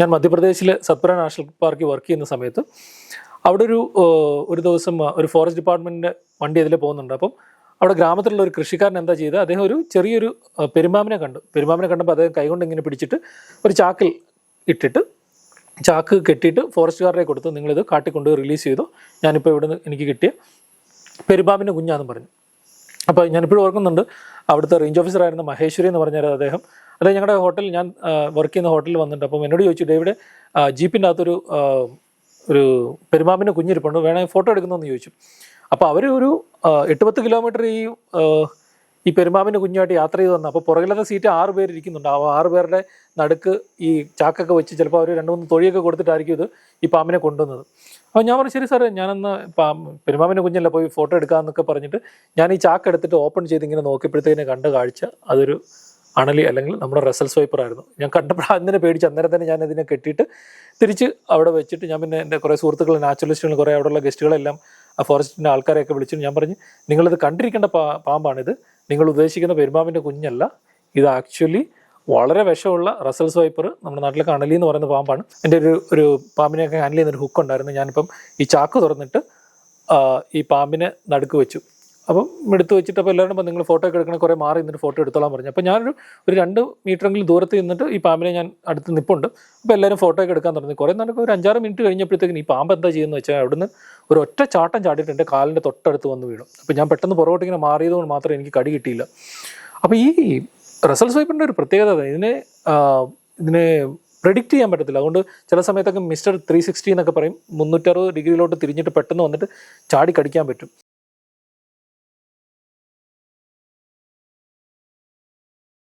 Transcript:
ഞാൻ മധ്യപ്രദേശിലെ സത്പുര നാഷണൽ പാർക്കിൽ വർക്ക് ചെയ്യുന്ന സമയത്ത് അവിടെ ഒരു ഒരു ദിവസം ഒരു ഫോറസ്റ്റ് ഡിപ്പാർട്ട്മെന്റിന്റെ വണ്ടി അതിൽ പോകുന്നുണ്ട്. അപ്പം അവിടെ ഗ്രാമത്തിലുള്ള ഒരു കൃഷിക്കാരൻ എന്താ ചെയ്തത്? അദ്ദേഹം ഒരു ചെറിയൊരു പെരുമാമിനെ കണ്ടു. പെരുമാമിനെ കണ്ടപ്പോൾ അദ്ദേഹം കൈകൊണ്ട് ഇങ്ങനെ പിടിച്ചിട്ട് ഒരു ചാക്കിൽ ഇട്ടിട്ട് ചാക്ക് കെട്ടിയിട്ട് ഫോറസ്റ്റുകാരുടെ കൊടുത്ത്. നിങ്ങളിത് കാട്ടിക്കൊണ്ട് റിലീസ് ചെയ്തു? ഞാനിപ്പോൾ ഇവിടുന്ന് എനിക്ക് കിട്ടിയ പെരുമാമിന്റെ കുഞ്ഞാന്ന് പറഞ്ഞു. അപ്പോൾ ഞാനിപ്പോഴും ഓർക്കുന്നുണ്ട് അവിടുത്തെ റേഞ്ച് ഓഫീസർ ആയിരുന്ന മഹേശ്വരി എന്ന് പറഞ്ഞാൽ അദ്ദേഹം. അതായത് ഞങ്ങളുടെ ഹോട്ടലിൽ ഞാൻ വർക്ക് ചെയ്യുന്ന ഹോട്ടലിൽ വന്നിട്ടുണ്ട്. അപ്പം എന്നോട് ചോദിച്ചു ഡേവിടെ ജീപ്പിന്റെ അകത്തൊരു ഒരു പെരുമാമ്പിന്റെ കുഞ്ഞിരിപ്പുണ്ട്. വേണമെങ്കിൽ ഫോട്ടോ എടുക്കുന്നതെന്ന് ചോദിച്ചു. അപ്പോൾ അവർ ഒരു എട്ട് പത്ത് കിലോമീറ്റർ ഈ ഈ പെരുമാവിന്റെ കുഞ്ഞുമായിട്ട് യാത്ര ചെയ്ത് വന്നു. അപ്പോൾ പുറകിലത്തെ സീറ്റ് ആറ് പേര് ഇരിക്കുന്നുണ്ട്. ആ ആറ് പേരുടെ നടുക്ക് ഈ ചാക്കൊക്കെ വെച്ച് ചിലപ്പോൾ അവർ രണ്ട് മൂന്ന് തൊഴിയൊക്കെ കൊടുത്തിട്ടായിരിക്കും ഇത് ഈ പാമ്പിനെ കൊണ്ടുവന്നത്. അപ്പോൾ ഞാൻ പറഞ്ഞു ശരി സാറേ ഞാനന്ന് പെരുമാവിന്റെ കുഞ്ഞല്ല പോയി ഫോട്ടോ എടുക്കാമെന്നൊക്കെ പറഞ്ഞിട്ട് ഞാൻ ഈ ചാക്ക് എടുത്തിട്ട് ഓപ്പൺ ചെയ്ത് ഇങ്ങനെ നോക്കിയപ്പോഴത്തേക്കിനെ കണ്ട കാഴ്ച അതൊരു അണലി അല്ലെങ്കിൽ നമ്മുടെ റസൽ സ്വൈപ്പർ ആയിരുന്നു. ഞാൻ കണ്ടപ്പോൾ അതിനെ പേടിച്ച് അന്നേരം തന്നെ ഞാൻ ഇതിനെ കെട്ടിയിട്ട് തിരിച്ച് അവിടെ വെച്ചിട്ട് ഞാൻ പിന്നെ എന്റെ കുറേ സുഹൃത്തുക്കൾ നാച്ചുറലിസ്റ്റുകൾ കുറേ അവിടെയുള്ള ഗസ്റ്റുകളെല്ലാം ആ ഫോറസ്റ്റിന്റെ ആൾക്കാരെയൊക്കെ വിളിച്ചിട്ട് ഞാൻ പറഞ്ഞ് നിങ്ങളിത് കണ്ടിരിക്കേണ്ട പാ പാമ്പാണിത്. നിങ്ങൾ ഉദ്ദേശിക്കുന്ന പെരുമ്പാമ്പിന്റെ കുഞ്ഞല്ല. ഇത് ആക്ച്വലി വളരെ വിഷമുള്ള റസൽ സ്വൈപ്പർ നമ്മുടെ നാട്ടിലെ കണലി എന്ന് പറയുന്ന പാമ്പാണ്. എന്റെ ഒരു ഒരു പാമ്പിനെയൊക്കെ ഹാൻഡിൽ ചെയ്യുന്ന ഒരു ഹുക്ക് ഉണ്ടായിരുന്നു. ഞാനിപ്പം ഈ ചാക്ക് തുറന്നിട്ട് ഈ പാമ്പിനെ നടുക്ക് വെച്ചു. അപ്പം എടുത്ത് വെച്ചിട്ട് അപ്പോൾ എല്ലാവരും നിങ്ങൾ ഫോട്ടോ ഒക്കെ എടുക്കണ കുറേ മാറി നിന്നിട്ട് ഫോട്ടോ എടുത്തോളാൻ പറഞ്ഞു. അപ്പോൾ ഞാനൊരു ഒരു രണ്ട് മീറ്ററെങ്കിലും ദൂരത്ത് നിന്നിട്ട് ഈ പാമ്പിനെ ഞാൻ അടുത്ത് നിൽപ്പുണ്ട് അപ്പോൾ എല്ലാവരും ഫോട്ടോ ഒക്കെ എടുക്കാൻ തുടങ്ങി. കുറേ നേരം ഒരു അഞ്ചാറ് മിനിറ്റ് കഴിഞ്ഞപ്പോഴത്തേക്കും ഈ പാമ്പ് എന്താ ചെയ്യുന്നത് വെച്ചാൽ അവിടുന്ന് ഒരു ഒറ്റ ചാട്ടം ചാടിയിട്ട് എന്റെ കാലിന്റെ തൊട്ടടുത്ത് വന്ന് വീണു. അപ്പോൾ ഞാൻ പെട്ടെന്ന് പുറകോട്ട് ഇങ്ങനെ മാറിയതുകൊണ്ട് മാത്രം എനിക്ക് കടി കിട്ടിയില്ല. അപ്പോൾ ഈ റസൽ സ്വൈപ്പിന്റെ ഒരു പ്രത്യേകത ഇതിനെ ഇതിനെ പ്രെഡിക്റ്റ് ചെയ്യാൻ പറ്റത്തില്ല. അതുകൊണ്ട് ചില സമയത്തൊക്കെ മിസ്റ്റർ ത്രീ സിക്സ്റ്റി എന്നൊക്കെ പറയും. മുന്നൂറ്ററുപത് ഡിഗ്രിയിലോട്ട് തിരിഞ്ഞിട്ട് പെട്ടെന്ന് വന്നിട്ട് ചാടി കടിക്കാൻ പറ്റും.